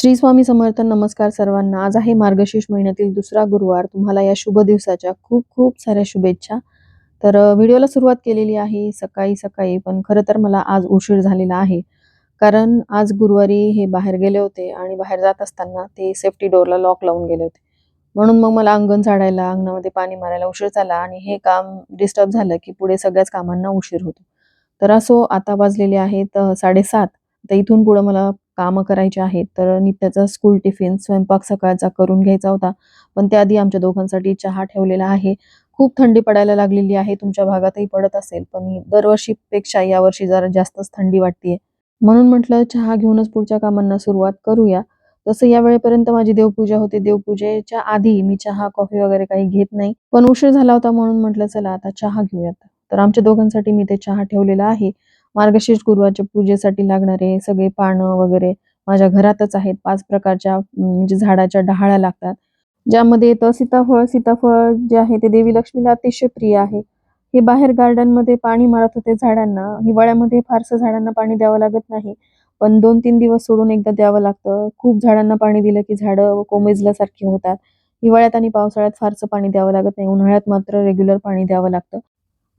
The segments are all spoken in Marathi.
श्री स्वामी समर्थ नमस्कार सर्वांना. आज आहे मार्गशीर्ष महिन्यातील दुसरा गुरुवार. तुम्हाला या शुभ दिवसाच्या खूप खूप साऱ्या शुभेच्छा. तर व्हिडिओला सुरुवात केलेली आहे सकाळी सकाळी पण खरं तर मला आज उशीर झालेला आहे. कारण आज गुरुवारी हे बाहेर गेले होते आणि बाहेर जात असताना ते सेफ्टी डोअरला लॉक लावून गेले होते. म्हणून मग मला अंगण झाडायला अंगणामध्ये पाणी मारायला उशीर झाला आणि हे काम डिस्टर्ब झालं की पुढे सगळ्याच कामांना उशीर होतो. तर असो आता वाजलेले आहेत साडेसात. तर इथून पुढं मला कामं करायची आहेत. तर नित्याचा स्कूल टिफिन स्वयंपाक सकाळचा करून घ्यायचा होता. पण त्याआधी आमच्या दोघांसाठी चहा ठेवलेला आहे. खूप थंडी पडायला लागलेली आहे. तुमच्या भागातही पडत असेल पण दरवर्षीपेक्षा यावर्षी जरा जास्तच थंडी वाटतेय. म्हणून म्हटलं चहा घेऊनच पुढच्या कामांना सुरुवात करूया. तसं या वेळेपर्यंत माझी देवपूजा होते. देवपूजेच्या आधी मी चहा कॉफी वगैरे काही घेत नाही. पण उशीर झाला होता म्हणून म्हटलं चला आता चहा घेऊयात. तर आमच्या दोघांसाठी मी ते चहा ठेवलेला आहे. मार्गशीर्ष गुरुवारच्या पूजेसाठी लागणारे सगळे पानं वगैरे माझ्या घरातच आहेत. पाच प्रकारच्या म्हणजे झाडाच्या डहाळ्या लागतात. ज्यामध्ये येतं सीताफळ सीताफळ जे आहे ते देवी लक्ष्मीला अतिशय प्रिय आहे. हे बाहेर गार्डनमध्ये पाणी मारत होते झाडांना. हिवाळ्यामध्ये फारसं झाडांना पाणी द्यावं लागत नाही. पण दोन तीन दिवस सोडून एकदा द्यावं लागतं. खूप झाडांना पाणी दिलं की झाडं कोमेजल्यासारखी होतात. हिवाळ्यात आणि पावसाळ्यात फारसं पाणी द्यावं लागत नाही. उन्हाळ्यात मात्र रेग्युलर पाणी द्यावं लागतं.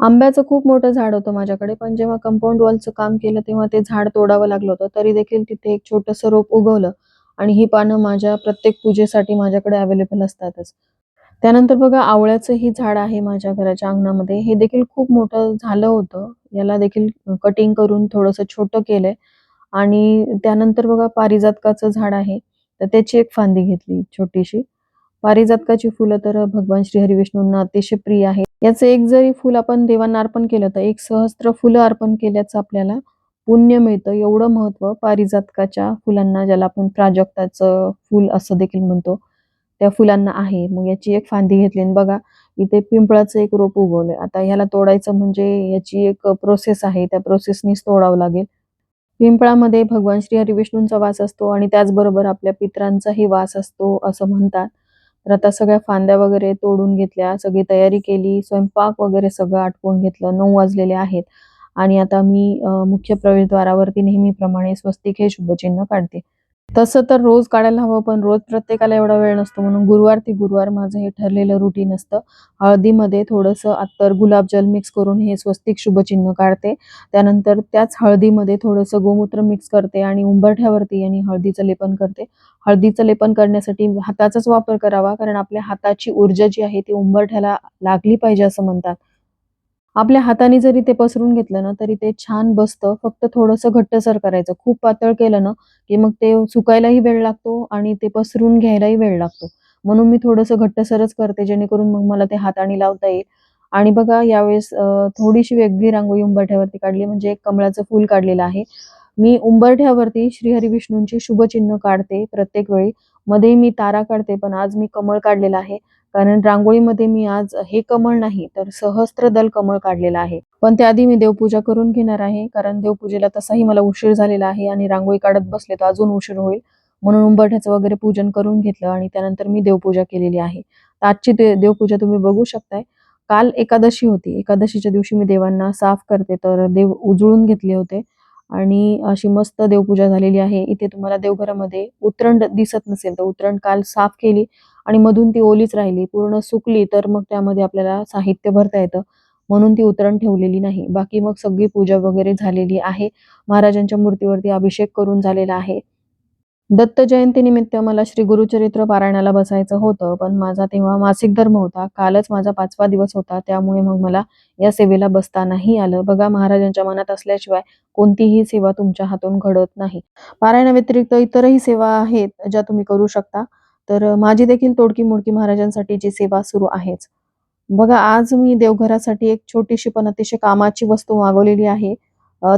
आंब्याचं खूप मोठं झाड होतं माझ्याकडे पण जेव्हा कंपाऊंड वॉलचं काम केलं तेव्हा ते झाड तोडावं लागलं होतं तरी देखील तिथे एक छोटंसं रोप उगवलं आणि ही पानं माझ्या प्रत्येक पूजेसाठी माझ्याकडे अवेलेबल असतातच. त्यानंतर बघा आवळ्याचं ही झाड आहे माझ्या घराच्या अंगणामध्ये हे देखील खूप मोठं झालं होतं याला देखील कटिंग करून थोडंसं छोटं केलंय. आणि त्यानंतर बघा पारिजातकाचं झाड आहे तर त्याची एक फांदी घेतली छोटीशी. पारिजातकाची फुलं तर भगवान श्री हरिविष्णूंना अतिशय प्रिय आहे याचं एक जरी फुल आपण देवांना अर्पण केलं तर एक सहस्त्र फुलं अर्पण केल्याचं आपल्याला पुण्य मिळतं. एवढं महत्त्व पारिजातकाच्या फुलांना ज्याला आपण प्राजक्ताचं फुल असं देखील म्हणतो त्या फुलांना आहे. मग याची एक फांदी घेतली आणि बघा इथे पिंपळाचं एक रोप उगवलंय. आता ह्याला तोडायचं म्हणजे याची एक प्रोसेस आहे. त्या प्रोसेसनीच तोडावं लागेल. पिंपळामध्ये भगवान श्री हरिविष्णूंचा वास असतो आणि त्याचबरोबर आपल्या पित्रांचाही वास असतो असं म्हणतात. तर आता सगळ्या फांद्या वगैरे तोडून घेतल्या सगळी तयारी केली स्वयंपाक वगैरे सगळं आटपून घेतलं नऊ वाजलेले आहेत. आणि आता मी अ, मुख्य प्रवेशद्वारावरती नेहमीप्रमाणे स्वस्तिक हे शुभचिन्ह काढते. तसं तर रोज काढायला हवं पण रोज प्रत्येकाला एवढा वेळ नसतो. म्हणून गुरुवार ते गुरुवार माझं हे ठरलेलं रुटीन असतं. हळदीमध्ये थोडंसं अत्तर गुलाबजल मिक्स करून हे स्वस्तिक शुभचिन्ह काढते. त्यानंतर त्याच हळदीमध्ये थोडंसं गोमूत्र मिक्स करते आणि उंबरठ्यावरती आणि हळदीचं लेपन करते. हळदीचं लेपन करण्यासाठी हाताचाच वापर करावा कारण आपल्या हाताची ऊर्जा जी आहे ती उंबरठ्याला लागली पाहिजे असं म्हणतात. आपल्या हाताने जरी ते पसरून घेतलं ना तरी ते छान बसतं. फक्त थोडंसं घट्टसर करायचं. खूप पातळ केलं ना की मग ते सुकायलाही वेळ लागतो आणि ते पसरून घ्यायलाही वेळ लागतो. म्हणून मी थोडंसं घट्टसरच करते जेणेकरून मग मला ते हाताने लावता येईल. आणि बघा यावेळेस थोडीशी वेगळी रांगोळी उंबरठ्यावरती काढली. म्हणजे एक कमळाचं फूल काढलेलं आहे. मी उंबरठ्यावरती श्रीहरी विष्णूंची शुभचिन्ह काढते प्रत्येक वेळी. मध्ये मी तारा काढते पण आज मी कमळ काढलेला आहे. कारण रांगोळीमध्ये मी आज हे कमळ नाही तर सहस्त्र दल कमळ काढलेलं आहे. पण त्याआधी मी देवपूजा करून घेणार आहे कारण देवपूजेला तसाही मला उशीर झालेला आहे आणि रांगोळी काढत बसले तर अजून उशीर होईल. म्हणून उंबरठ्याचं वगैरे पूजन करून घेतलं आणि त्यानंतर मी देवपूजा केलेली आहे. तर आजची दे- देवपूजा तुम्ही बघू शकताय. काल एकादशी होती. एकादशीच्या दिवशी मी देवांना साफ करते तर देव उजळून घेतले होते. आणि अशी मस्त देवपूजा झालेली आहे. इथे तुम्हाला देवघरामध्ये उतरंड दिसत नसेल तर उतरंड काल साफ केली. आणि मधून ती ओलीच राहिली पूर्ण सुकली तर मग त्यामध्ये आपल्याला साहित्य भरता येतं. म्हणून ती उतरण ठेवलेली नाही. बाकी मग सगळी पूजा वगैरे झालेली आहे. महाराजांच्या मूर्तीवरती अभिषेक करून झालेला आहे. दत्त जयंतीनिमित्त मला श्री गुरुचरित्र पारायणाला बसायचं होतं पण माझा तेव्हा मासिक धर्म होता. कालच माझा पाचवा दिवस होता. त्यामुळे मग मला या सेवेला बसता नाही आलं. बघा महाराजांच्या मनात असल्याशिवाय कोणतीही सेवा तुमच्या हातून घडत नाही. पारायणाव्यतिरिक्त इतरही सेवा आहेत ज्या तुम्ही करू शकता. तर माझी देखील तोडकी मोडकी महाराजांसाठीची सेवा सुरू आहेच. बघा आज मी देवघरासाठी एक छोटीशी पण अतिशय कामाची वस्तू मागवलेली आहे.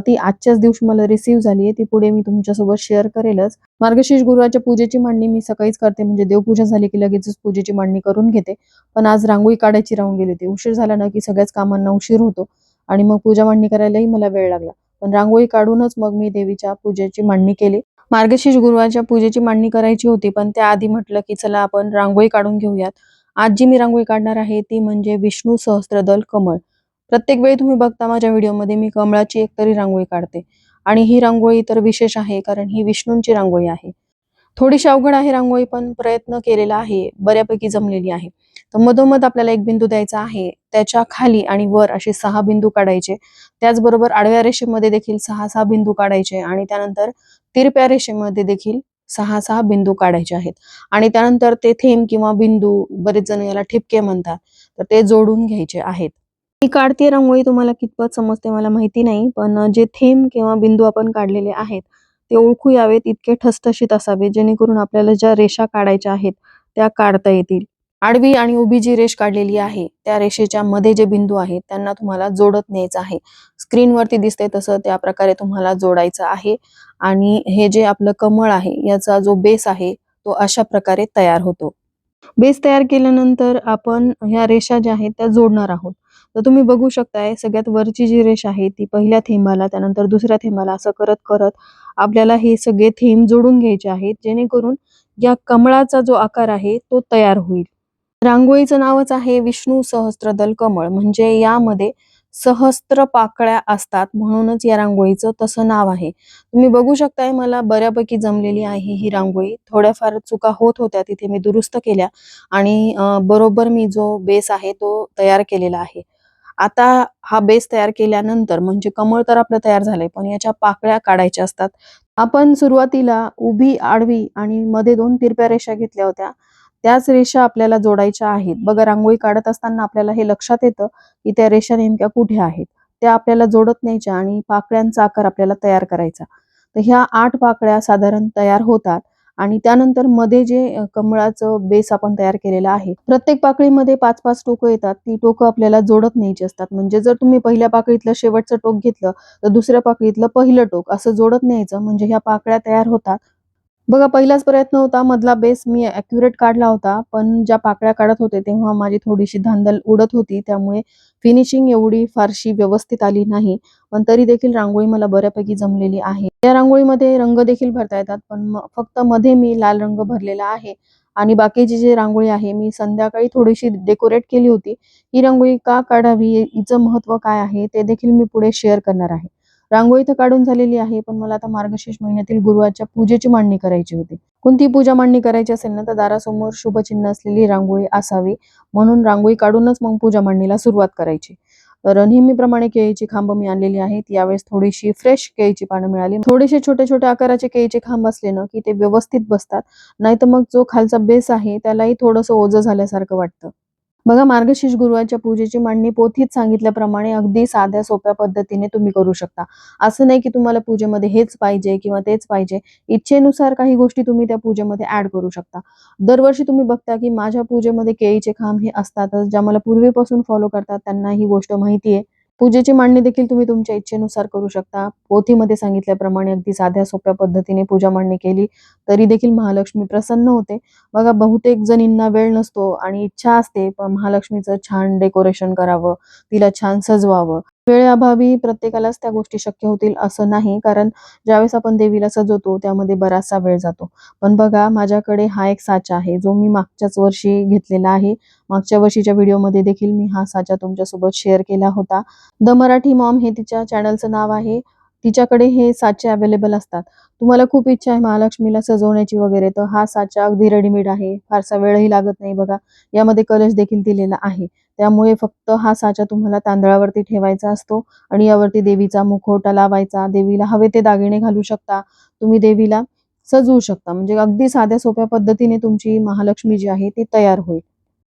ती आजच्याच दिवशी मला रिसीव्ह झाली आहे. ती पुढे मी तुमच्यासोबत शेअर करेलच. मार्गशीर्ष गुरुवारच्या पूजेची मांडणी मी सकाळीच करते. म्हणजे देवपूजा झाली की लगेचच पूजेची मांडणी करून घेते. पण आज रांगोळी काढायची राहून गेली होती. उशीर झाला ना की सगळ्याच कामांना उशीर होतो आणि मग पूजा मांडणी करायलाही मला वेळ लागला. पण रांगोळी काढूनच मग मी देवीच्या पूजेची मांडणी केली. मार्गशीर्ष गुरुवारच्या पूजेची मांडणी करायची होती पण त्याआधी म्हटलं की चला आपण रांगोळी काढून घेऊयात. आज जी मी रांगोळी काढणार आहे ती म्हणजे विष्णू सहस्त्रदल कमळ. प्रत्येक वेळी तुम्ही बघता माझ्या व्हिडिओमध्ये मी कमळाची एक तरी रांगोळी काढते. आणि ही रांगोळी तर विशेष आहे कारण ही विष्णूंची रांगोळी आहे. थोडीशी अवघड आहे रांगोळी पण प्रयत्न केलेला आहे बऱ्यापैकी जमलेली आहे. तर मधोमध आपल्याला एक बिंदू द्यायचा आहे त्याच्याखाली आणि वर असे सहा बिंदू काढायचे. त्याचबरोबर आडव्या रेषेमध्ये देखील सहा सहा बिंदू काढायचे आणि त्यानंतर तिरप्या रेषेमध्ये देखील सहा सहा बिंदू काढायचे आहेत. आणि त्यानंतर ते थेंब किंवा बिंदू बरेच जण याला ठिपके म्हणतात. तर ते जोडून घ्यायचे आहेत. ही काढती रांगोळी तुम्हाला कितपत समजते मला माहिती नाही पण जे थेंब किंवा बिंदू आपण काढलेले आहेत ते ओळखू यावेत इतके ठसठशीत असावे जेणेकरून आपल्याला ज्या रेषा काढायच्या आहेत त्या काढता येतील. आडवी आणि उभी जी रेष काढलेली आहे त्या रेषेच्या मध्ये जे बिंदू आहेत त्यांना तुम्हाला जोडत न्यायचं आहे. स्क्रीनवरती दिसते तसं त्या प्रकारे तुम्हाला जोडायचं आहे आणि हे जे आपलं कमळ आहे याचा जो बेस आहे तो अशा प्रकारे तयार होतो. बेस तयार केल्यानंतर आपण ह्या रेषा ज्या आहेत त्या जोडणार आहोत. तर तुम्ही बघू शकताय सगळ्यात वरची जी रेष आहे ती पहिल्या थेंबाला त्यानंतर दुसऱ्या थेंबाला असं करत करत आपल्याला हे सगळे थेंब जोडून घ्यायचे आहेत जेणेकरून या कमळाचा जो आकार आहे तो तयार होईल. रांगोळीचं नावच आहे विष्णू सहस्त्रदल कमळ म्हणजे यामध्ये सहस्त्र पाकळ्या असतात म्हणूनच या रांगोळीचं तसं नाव आहे. तुम्ही बघू शकताय मला बऱ्यापैकी जमलेली आहे ही रांगोळी. थोड्याफार चुका होत होत्या तिथे मी दुरुस्त केल्या आणि बरोबर मी जो बेस आहे तो तयार केलेला आहे. आता हा बेस तयार केल्यानंतर म्हणजे कमळ तर आपलं तयार झालंय पण याच्या पाकळ्या काढायच्या असतात. आपण सुरुवातीला उभी आडवी आणि मध्ये दोन तिरप्या रेषा घेतल्या होत्या. त्याच रेषा आपल्याला जोडायच्या आहेत. बघा रांगोळी काढत असताना आपल्याला हे लक्षात येतं की त्या रेषा नेमक्या कुठे आहेत? त्या आपल्याला जोडत न्यायच्या आणि पाकळ्यांचा आकार आपल्याला तयार करायचा. तर ह्या आठ पाकळ्या साधारण तयार होतात आणि त्यानंतरमध्ये जे कमळाचं बेस आपण तयार केलेलं आहे प्रत्येक पाकळीमध्ये पाच पाच टोकं येतात. ती टोकं आपल्याला जोडत न्यायची असतात. म्हणजे जर तुम्ही पहिल्या पाकळीतलं शेवटचं टोक घेतलं तर दुसऱ्या पाकळीतलं पहिलं टोक असं जोडत न्यायचं. म्हणजे ह्या पाकळ्या तयार होतात. बघा पहिलाच प्रयत्न होता मधला बेस मी अॅक्युरेट काढला होता पण ज्या पाकळ्या काढत होते तेव्हा माझी थोडीशी धांदल उडत होती त्यामुळे फिनिशिंग एवढी फारशी व्यवस्थित आली नाही. पण तरी देखील रांगोळी मला बऱ्यापैकी जमलेली आहे. या रांगोळीमध्ये रंग देखील भरता येतात पण फक्त मध्ये मी लाल रंग भरलेला आहे. आणि बाकीची जी रांगोळी आहे मी संध्याकाळी थोडीशी डेकोरेट केली होती. ही रांगोळी का काढावी हिचं महत्त्व काय आहे ते देखील मी पुढे शेअर करणार आहे. रांगोळी तर काढून झालेली आहे पण मला आता मार्गशीर्ष महिन्यातील गुरुवारच्या पूजेची मांडणी करायची होती. कोणती पूजा मांडणी करायची असेल ना तर दारासमोर शुभचिन्ह असलेली रांगोळी असावी. म्हणून रांगोळी काढूनच मग पूजा मांडणीला सुरुवात करायची. तर नेहमीप्रमाणे केळीची खांब मी आणलेली आहेत. यावेळेस थोडीशी फ्रेश केळीची पानं मिळाली. थोडेसे छोटे छोटे आकाराचे केळीचे खांब असले ना की ते व्यवस्थित बसतात. नाही तर मग जो खालचा बेस आहे त्यालाही थोडंसं ओझं झाल्यासारखं वाटतं. बघा मार्गशीर्ष गुरुवारच्या पूजेची मांडणी पोथीत सांगितल्याप्रमाणे अगदी साध्या सोप्या पद्धतीने तुम्ही करू शकता. असं नाही की तुम्हाला पूजेमध्ये हेच पाहिजे किंवा तेच पाहिजे. इच्छेनुसार काही गोष्टी तुम्ही त्या पूजेमध्ये ऍड करू शकता. दरवर्षी तुम्ही बघता की माझ्या पूजेमध्ये केळीचे खांब हे असतातच ज्या मला पूर्वीपासून फॉलो करतात त्यांना ही गोष्ट माहिती आहे. पूजेची मांडणी देखील तुम्ही तुमच्या इच्छेनुसार करू शकता. पोथीमध्ये सांगितल्याप्रमाणे अगदी साध्या सोप्या पद्धतीने पूजा मांडणी केली तरी देखील महालक्ष्मी प्रसन्न होते. बघा बहुतेक जणींना वेळ नसतो आणि इच्छा असते पण महालक्ष्मीचं छान डेकोरेशन करावं तिला छान सजवावं. वेळेअभावी प्रत्येकालाच त्या गोष्टी शक्य होतील असं नाही. कारण ज्यावेळेस आपण देवीला सजवतो त्यामध्ये बराचसा वेळ जातो. पण बघा माझ्याकडे हा एक साचा आहे जो मी मागच्याच वर्षी घेतलेला आहे. मागच्या वर्षीच्या व्हिडिओमध्ये देखील मी हा साचा तुमच्यासोबत शेअर केला होता. द मराठी मॉम हे तिच्या चॅनलचं नाव आहे. तिच्याकडे हे साचे अवेलेबल असतात. तुम्हाला खूप इच्छा आहे महालक्ष्मीला सजवण्याची वगैरे तर हा साचा अगदी रेडीमेड आहे. फारसा वेळही लागत नाही बघा. यामध्ये कलश देखील दिलेला आहे. त्यामुळे फक्त हा साचा तुम्हाला तांदळावरती ठेवायचा असतो आणि यावरती देवीचा मुखवटा लावायचा. देवीला हवे ते दागिने घालू शकता. तुम्ही देवीला सजवू शकता. म्हणजे अगदी साध्या सोप्या पद्धतीने तुमची महालक्ष्मी जी आहे ती तयार होईल.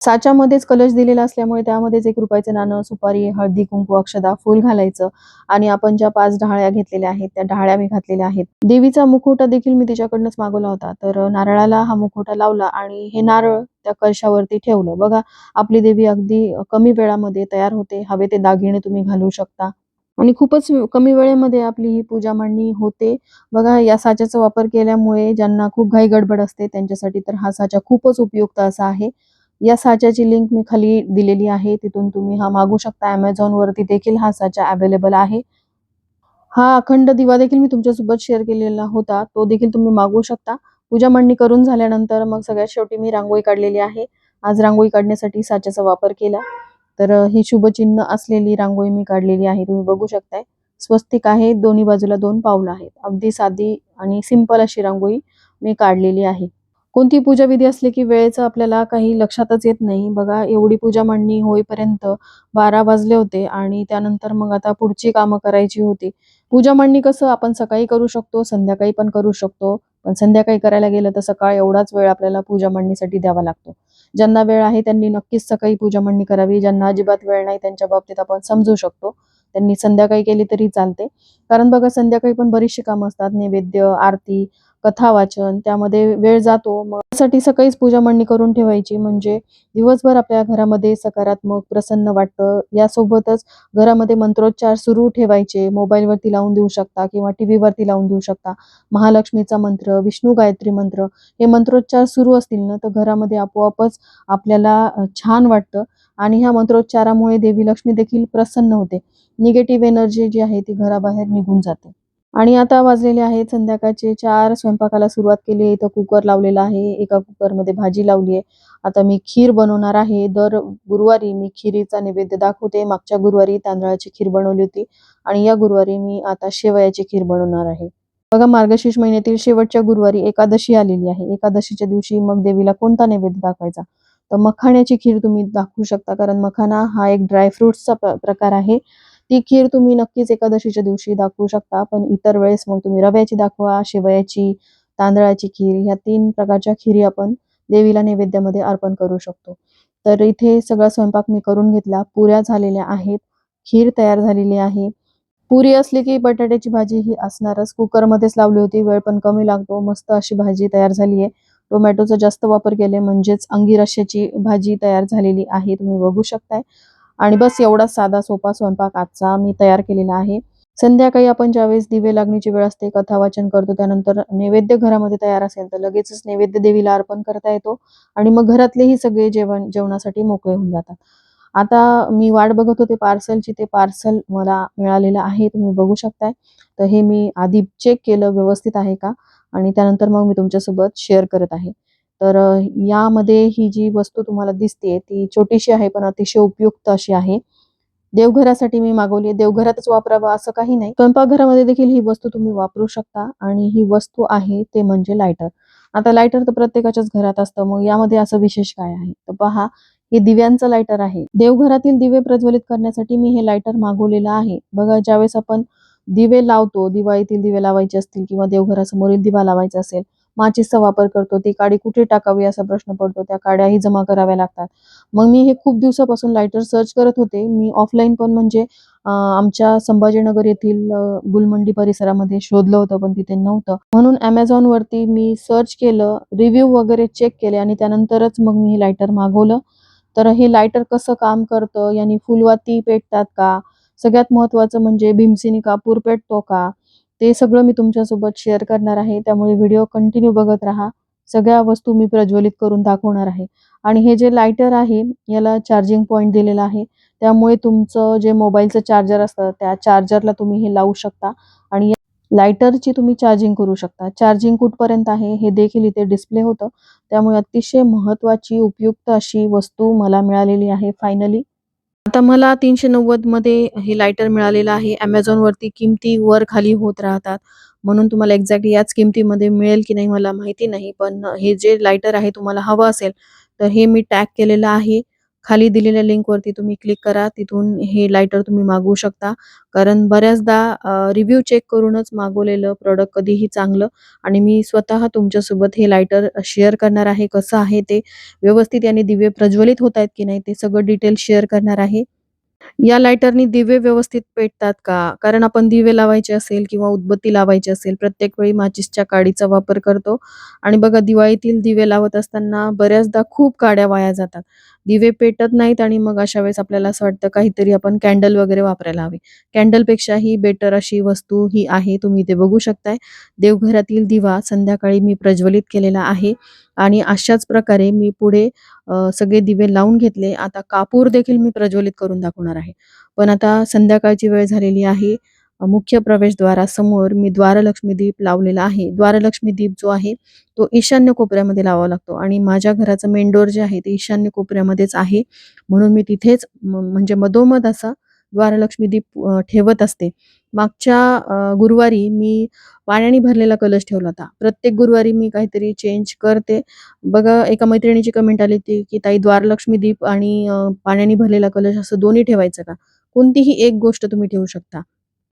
साच्यामध्येच कलश दिलेला असल्यामुळे त्यामध्येच एक रुपयाचं नाणं सुपारी हळदी कुंकू अक्षदा फुल घालायचं. आणि आपण ज्या पाच ढाळ्या घेतलेल्या आहेत त्या ढाळ्या मी घातलेल्या आहेत. देवीचा मुखवटा देखील मी तिच्याकडनंच मागवला होता. तर नारळाला हा मुखवटा लावला आणि हे नारळ त्या कलशावरती ठेवलं. बघा आपली देवी अगदी कमी वेळामध्ये तयार होते. हवे ते दागिने तुम्ही घालू शकता. आणि खूपच कमी वेळेमध्ये आपली ही पूजा मांडणी होते. बघा या साच्याचा वापर केल्यामुळे ज्यांना खूप घाई गडबड असते त्यांच्यासाठी तर हा साचा खूपच उपयुक्त असा आहे. या साच्याची लिंक मी खाली दिलेली आहे. तिथून तुम्ही हा मागू शकता. अमेझॉन वरती देखील हा साचा अवेलेबल आहे. हा अखंड दिवा देखील मी तुमच्यासोबत शेअर केलेला होता. तो देखील तुम्ही मागवू शकता. पूजा मांडणी करून झाल्यानंतर मग सगळ्यात शेवटी मी रांगोळी काढलेली आहे. आज रांगोळी काढण्यासाठी साच्याचा वापर केला. तर ही शुभचिन्ह असलेली रांगोळी मी काढलेली आहे. तुम्ही बघू शकताय. स्वस्तिक आहे. दोन्ही बाजूला दोन पावलं आहेत. अगदी साधी आणि सिंपल अशी रांगोळी मी काढलेली आहे. कोणती पूजा विधी असली की वेळेचं आपल्याला काही लक्षातच येत नाही. बघा एवढी पूजा मांडणी होईपर्यंत बारा वाजले होते आणि त्यानंतर मग आता पुढची कामं करायची होती. पूजा मांडणी कसं आपण सकाळी करू शकतो संध्याकाळी पण करू शकतो. पण संध्याकाळी करायला गेलं तर सकाळ एवढाच वेळ आपल्याला पूजा मांडणीसाठी द्यावा लागतो. ज्यांना वेळ आहे त्यांनी नक्कीच सकाळी पूजा मांडणी करावी. ज्यांना अजिबात वेळ नाही त्यांच्या बाबतीत आपण समजू शकतो. त्यांनी संध्याकाळी केली तरी चालते. कारण बघा संध्याकाळी पण बरीचशी कामं असतात. नैवेद्य आरती कथा वाचन त्यामध्ये वेळ जातो. मग त्यासाठी सकाळीच पूजा मांडणी करून ठेवायची. म्हणजे दिवसभर आपल्या घरामध्ये सकारात्मक प्रसन्न वाटतं. यासोबतच घरामध्ये मंत्रोच्चार सुरू ठेवायचे. मोबाईलवरती लावून देऊ शकता किंवा टी वरती लावून देऊ शकता. महालक्ष्मीचा मंत्र विष्णू गायत्री मंत्र हे मंत्रोच्चार सुरू असतील ना तर घरामध्ये आपोआपच आपल्याला छान वाटतं. आणि ह्या मंत्रोच्चारामुळे देवी लक्ष्मी देखील प्रसन्न होते. निगेटिव्ह एनर्जी जी आहे ती घराबाहेर निघून जाते. आणि आता वाजलेले आहेत संध्याकाळचे चार. स्वयंपाकाला सुरुवात केली आहे. इथं कुकर लावलेला आहे. एका कुकरमध्ये भाजी लावली आहे. आता मी खीर बनवणार आहे. दर गुरुवारी मी खिरीचा नैवेद्य दाखवते. मागच्या गुरुवारी तांदळाची खीर बनवली होती. आणि या गुरुवारी मी आता शेवयाची खीर बनवणार आहे. बघा मार्गशीर्ष महिन्यातील शेवटच्या गुरुवारी एकादशी आलेली आहे. एकादशीच्या दिवशी मग देवीला कोणता नैवेद्य दाखवायचा? तर मखाण्याची खीर तुम्ही दाखवू शकता. कारण मखाना हा एक ड्रायफ्रुट्सचा प्रकार आहे. ती खीर तुम्ही नक्कीच एकादशीच्या दिवशी दाखवू शकता पण इतर वेळेस मग तुम्ही रव्याची दाखवा शेवयाची तांदळाची खीर ह्या तीन प्रकारच्या खिरी आपण देवीला नैवेद्यामध्ये अर्पण करू शकतो. तर इथे सगळा स्वयंपाक मी करून घेतला. पुऱ्या झालेल्या आहेत खीर तयार झालेली आहे. पुरी असली की बटाट्याची भाजी ही असणारच. कुकरमध्येच लावली होती वेळ पण कमी लागतो. मस्त अशी भाजी तयार झाली आहे. टोमॅटोचा जास्त वापर केले म्हणजेच अंगिरश्याची भाजी तयार झालेली आहे. तुम्ही बघू शकताय. आणि बस एवढा साधा सोपा स्वयंपाक आजचा मी तयार केलेला आहे. संध्याकाळी आपण ज्यावेळेस दिवे लागण्याची वेळ असते कथा वाचन करतो त्यानंतर नैवेद्य घरामध्ये तयार असेल तर लगेचच नैवेद्य देवीला अर्पण करता येतो आणि मग घरातलेही सगळे जेवण जेवणासाठी मोकळे होऊन जातात. आता मी वाट बघत होते पार्सलची ते पार्सल मला मिळालेलं आहे तुम्ही बघू शकताय. तर हे मी आधी चेक केलं व्यवस्थित आहे का? आणि त्यानंतर मग मी तुमच्यासोबत शेअर करत आहे. तर यामध्ये ही जी वस्तू तुम्हाला दिसते ती छोटीशी आहे पण अतिशय उपयुक्त अशी आहे. देवघरासाठी मी मागवली आहे. देवघरातच वापरावं असं काही नाही. स्वयंपाकघरामध्ये देखील ही वस्तू तुम्ही वापरू शकता आणि ही वस्तू आहे ते म्हणजे लायटर. आता लायटर तर प्रत्येकाच्याच घरात असतं. मग यामध्ये असं विशेष काय आहे? तर पहा हे दिव्यांचं लायटर आहे. देवघरातील दिवे प्रज्वलित करण्यासाठी मी हे लायटर मागवलेलं आहे. बघा ज्यावेळेस आपण दिवे लावतो दिवाळीतील दिवे लावायचे असतील किंवा देवघरासमोरील दिवा लावायचा असेल माचीसचा वापर करतो ती काडी कुठे टाकावी असा प्रश्न पडतो त्या काड्याही जमा कराव्या लागतात. मग मी हे खूप दिवसापासून लायटर सर्च करत होते. मी ऑफलाईन पण म्हणजे आमच्या संभाजीनगर येथील गुलमंडी परिसरामध्ये शोधलं होतं पण तिथे नव्हतं. म्हणून Amazon वरती मी सर्च केलं रिव्ह्यू वगैरे चेक केले आणि त्यानंतरच मग मी हे लायटर मागवलं. तर हे लायटर कसं काम करतं? यांनी फुलवाती पेटतात का? सगळ्यात महत्त्वाचं म्हणजे भीमसेनी कापूर पेटतो का? ते सगळं मी तुमच्यासोबत शेअर करणार आहे. त्यामुळे व्हिडिओ कंटिन्यू बघत राहा. सगळ्या वस्तू मी प्रज्वलित करून दाखवणार आहे. आणि हे जे लायटर आहे याला चार्जिंग पॉईंट दिलेला आहे. त्यामुळे तुमचं जे मोबाईलचं चार्जर असतं त्या चार्जरला तुम्ही हे लावू शकता. आणि लायटरची तुम्ही चार्जिंग करू शकता. चार्जिंग कुठपर्यंत आहे हे देखील इथे डिस्प्ले होतं. त्यामुळे अतिशय महत्त्वाची उपयुक्त अशी वस्तू मला मिळालेली आहे फायनली आता मला तीनशे नव्वदमध्ये हे लायटर मिळालेलं आहे. Amazon वरती किमती वर खाली होत राहतात. म्हणून तुम्हाला एक्झॅक्ट याच किमतीमध्ये मिळेल की नाही मला माहिती नाही. पण हे जे लायटर आहे तुम्हाला हवं असेल तर हे मी टॅग केलेलं आहे. खाली दिलेल्या लिंक वरती तुम्ही क्लिक करा. तिथून हे लायटर तुम्ही मागवू शकता. कारण बऱ्याचदा रिव्ह्यू चेक करूनच मागवलेलं प्रोडक्ट कधीही चांगलं आणि मी स्वतः तुमच्यासोबत हे लायटर शेअर करणार आहे. कसं आहे ते व्यवस्थित याने दिवे प्रज्वलित होत आहेत की नाही ते सगळं डिटेल शेअर करणार आहे. या लायटरनी दिवे व्यवस्थित पेटतात का? कारण आपण दिवे लावायचे असेल किंवा उदबत्ती लावायची असेल प्रत्येक वेळी माचिसच्या काडीचा वापर करतो. आणि बघा दिवाळीतील दिवे लावत असताना बऱ्याचदा खूप काड्या वाया जातात. दिवे पेटत नाहीत आणि मग अशा वेळेस आपल्याला असं वाटतं काहीतरी आपण कॅन्डल वगैरे वापरायला हवी. कॅन्डलपेक्षाही बेटर अशी वस्तू ही आहे तुम्ही इथे बघू शकताय. देवघरातील दिवा संध्याकाळी मी प्रज्वलित केलेला आहे आणि अशाच प्रकारे मी पुढे सगळे दिवे लावून घेतले. आता कापूर देखील मी प्रज्वलित करून दाखवणार आहे. पण आता संध्याकाळची वेळ झालेली आहे. मुख्य प्रवेशद्वारासमोर मी द्वारलक्ष्मी दीप लावलेला आहे. द्वारलक्ष्मी दीप जो आहे तो ईशान्य कोपऱ्यामध्ये लावावा लागतो आणि माझ्या घराचं मेन डोर जे आहे ते ईशान्य कोपऱ्यामध्येच आहे. म्हणून मी तिथेच म्हणजे मधोमध असा द्वारलक्ष्मी दीप ठेवत असते. मागच्या गुरुवारी मी पाण्याने भरलेला कलश ठेवला होता. प्रत्येक गुरुवारी मी काहीतरी चेंज करते. बघा एका मैत्रिणीची कमेंट आली होती की ताई द्वारलक्ष्मी दीप आणि पाण्याने भरलेला कलश असं दोन्ही ठेवायचं का? कोणतीही एक गोष्ट तुम्ही ठेवू शकता.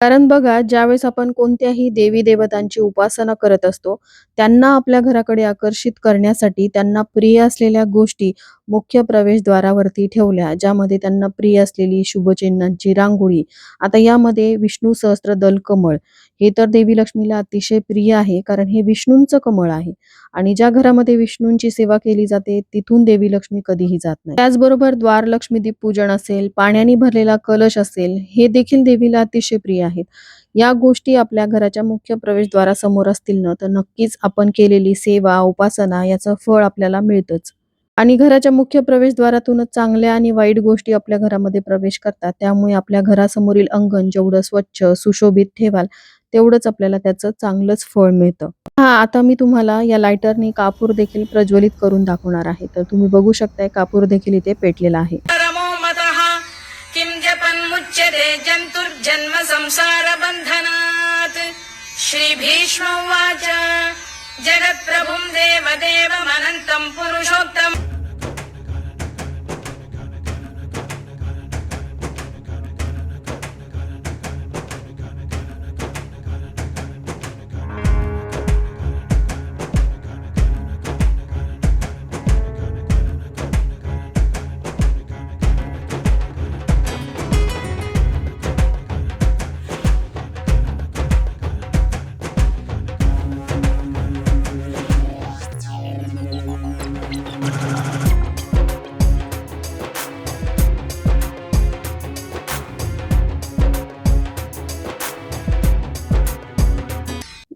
कारण बघा ज्यावेळेस आपण कोणत्याही देवी देवतांची उपासना करत असतो त्यांना आपल्या घराकडे आकर्षित करण्यासाठी त्यांना प्रिय असलेल्या गोष्टी मुख्य प्रवेशद्वारावरती ठेवल्या ज्यामध्ये त्यांना प्रिय असलेली शुभचिन्हांची रांगोळी. आता यामध्ये विष्णू सहस्त्रदल कमळ. हे तर देवी लक्ष्मीला अतिशय प्रिय आहे कारण हे विष्णूंचं कमळ आहे. आणि ज्या घरामध्ये विष्णूंची सेवा केली जाते तिथून देवी लक्ष्मी कधीही जात नाही. त्याचबरोबर द्वारलक्ष्मी दीप पूजन असेल पाण्याने भरलेला कलश असेल हे देखील देवीला अतिशय प्रिय आहेत. या गोष्टी आपल्या घराच्या मुख्य प्रवेशद्वारासमोर असतील ना तर नक्कीच आपण केलेली सेवा उपासना याचं फळ आपल्याला मिळतच. आणि घराच्या मुख्य प्रवेशद्वारातूनच चांगल्या आणि वाईट गोष्टी आपल्या घरामध्ये प्रवेश करतात. त्यामुळे आपल्या घरासमोरील अंगण जेवढं स्वच्छ सुशोभित ठेवाल तेवढंच आपल्याला त्याचं चांगलंच फळ मिळतं. हा आता मी तुम्हाला या लायटरने कापूर देखील प्रज्वलित करून दाखवणार आहे. तर तुम्ही बघू शकताय कापूर देखील इथे पेटलेला आहे. परमो मतः किं श्रीभीष्मोवाच जगत्प्रभुं देवदेवमनन्तं पुरुषोत्तम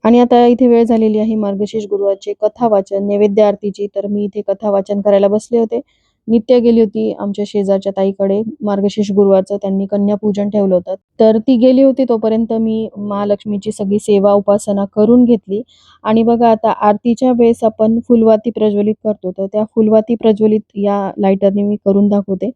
आणि आता इथे वेळ झालेली आहे मार्गशीर्ष गुरुवारचे कथा वाचन नैवेद्य आरतीची तर मी इथे कथा वाचन करायला बसले होते. नित्य गेली होती आमच्या शेजारच्या ताईकडे. मार्गशीर्ष गुरुवारचं त्यांनी कन्यापूजन ठेवलं होतं. तर ती गेली होती तोपर्यंत मी महालक्ष्मीची सगळी सेवा उपासना करून घेतली. आणि बघा आता आरतीच्या वेळेस आपण फुलवाती प्रज्वलित करतो. तर त्या फुलवाती प्रज्वलित या लायटरने मी करून दाखवते.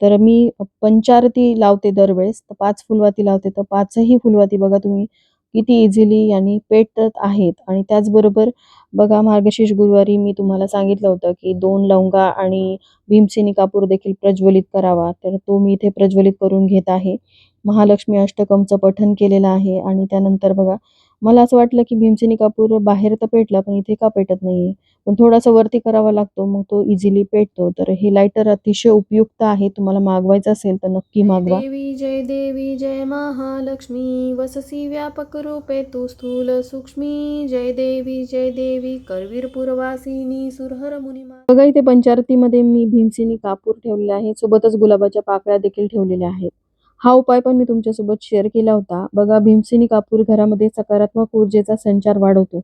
तर मी पंचारती लावते दरवेळेस. तर पाच फुलवाती लावते. तर पाचही फुलवाती बघा तुम्ही. किती इझिली यांनी पेटत आहेत. आणि त्याचबरोबर बघा मार्गशीर्ष गुरुवारी मी तुम्हाला सांगितलं होतं की दोन लवंगा आणि भीमसेनी कापूर देखील प्रज्वलित करावा. तर तो मी इथे प्रज्वलित करून घेत आहे. महालक्ष्मी अष्टकमचं पठण केलेलं आहे. आणि त्यानंतर बघा मला असं वाटलं की भीमसेनी कापूर बाहेर तर पेटला पण इथे का पेटत नाहीये? पण थोडासा वरती करावा लागतो मग तो इझिली पेटतो. तर हे लायटर अतिशय उपयुक्त आहे तुम्हाला मागवायचं असेल तर नक्की मागवा. देवी जय देवी जय महालक्ष्मी. वससी व्यापक रूपे तू स्थूल सूक्ष्मी. जय देवी जय देवी करवीर पुरवासिनी सुरहर मुनी बघा इथे पंचारतीमध्ये मी भीमसेनी कापूर ठेवलेला आहे. सोबतच गुलाबाच्या पाकळ्या देखील ठेवलेल्या आहेत. हा उपाय पण मी तुमच्यासोबत शेअर केला होता. बघा भीमसेनी कापूर घरामध्ये सकारात्मक ऊर्जेचा संचार वाढवतो.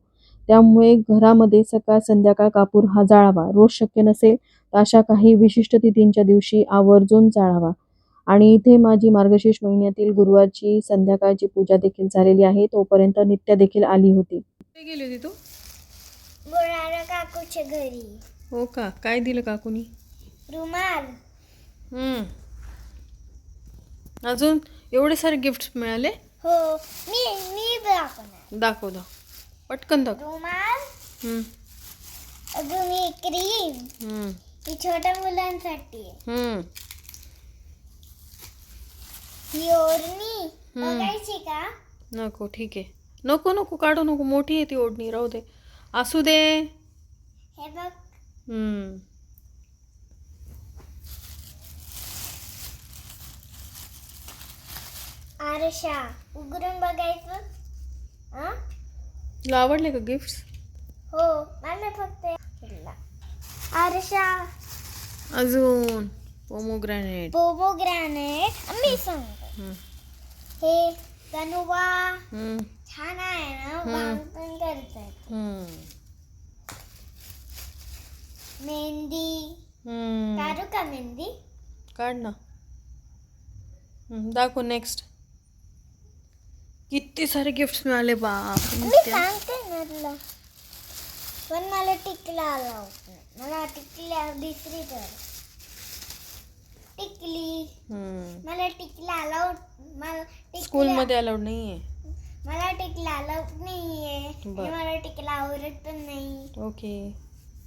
त्यामुळे घरामध्ये सकाळ संध्याकाळ कापूर हा जाळावा. रोज शक्य नसेल तर अशा काही विशिष्ट तिथींच्या दिवशी आवर्जून जाळावा. आणि इथे माझी मार्गशीर्ष महिन्यातील गुरुवारची संध्याकाळची पूजा देखील झालेली आहे. तोपर्यंत नित्या देखील आली होती. गेली होती तू? काकूच्या घरी. हो का? काय दिलं काकूनी? रुमाल. अजून एवढे सारे गिफ्ट मिळाले? हो मी मी दाखवणार. दाखव दाखव. पटकन दाखव. रुमाल हम्म, अजून ही क्रीम हम्म, ही छोट्या मुलांसाठी. आहे. हम्म. ही ओढणी. बघायची का? नको ठीक आहे. नको नको काढू नको. मोठी आहे ती ओढणी राहू दे. असू दे. हे बघ. हम्म. आरशा उघडून बघायचं? हा? तुला आवडले का गिफ्ट हो मला फक्त. आरशा. अजून पोमोग्रॅनेट पोमोग्रॅनेट मी सांगतो. हे तनुवा. हम्म, छान आहे ना? पण करतात हम्म, मेहंदी. हम्म. काढू का मेहंदी? काढ ना. हम्म, दाखव नेक्स्ट किती सारे गिफ्ट मिळाले बाप मी सांगते ना तुला. पण मला टिकला आला होता मला टिकल्या दुसरी तर. टिकली. मला टिकला अलाउड मला टिकला स्कूलमध्ये अलाउड नाही आहे मला टिकला अलाउड नाहीये. मला टिकला आवडत पण नाही. ओके.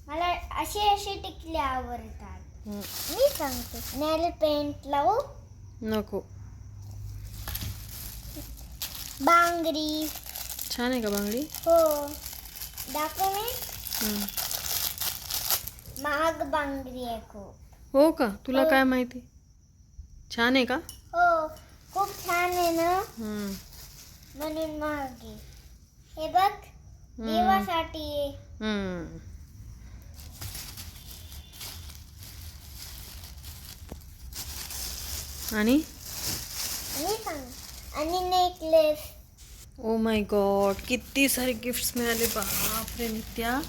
मला असे असे टिकले आवडतात. मी सांगते. नेल पेंट लावू? नको. बांगडी. छान आहे का बांगडी? हो. दाखव मी. महाग बांगडी आहे खूप. हो का? तुला काय माहिती? छान आहे का? हो. खूप छान आहे ना. म्हणून महाग. हे बघ देवासाठी आहे. आणि? मी सांग. आणि नेकलेस ओ माय गॉड किती सारे गिफ्ट्स मिळाले बापरे नित्या.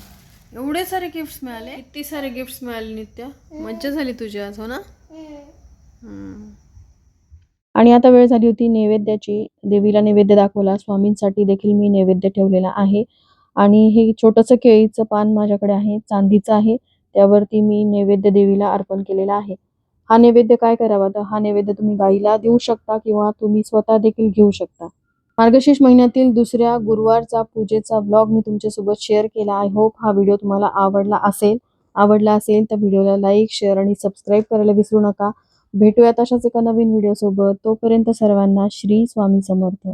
एवढे सारे गिफ्ट्स मिळाले? किती सारे गिफ्ट्स मिळाले नित्या? मज्जा झाली तुझी आज हो ना? आणि आता वेळ झाली होती नैवेद्याची. देवीला नैवेद्य दाखवला. स्वामींसाठी देखील मी नैवेद्य ठेवलेला आहे. आणि हे छोटंसं केळीचं पान माझ्याकडे आहे चांदीचं आहे. त्यावरती मी नैवेद्य देवीला अर्पण केलेला आहे. हा नैवेद्य काय करावा? तर हा नैवेद्य तुम्ही गाईला देऊ शकता किंवा तुम्ही स्वतः देखील घेऊ शकता. मार्गशीर्ष महिन्यातील दुसऱ्या गुरुवारचा पूजेचा ब्लॉग मी तुमच्यासोबत शेअर केला. आय होप हा व्हिडिओ तुम्हाला आवडला असेल. आवडला असेल तर व्हिडिओला लाईक शेअर आणि सबस्क्राईब करायला विसरू नका. भेटूयात अशाच एका नवीन व्हिडिओ सोबत. तोपर्यंत सर्वांना श्री स्वामी समर्थ.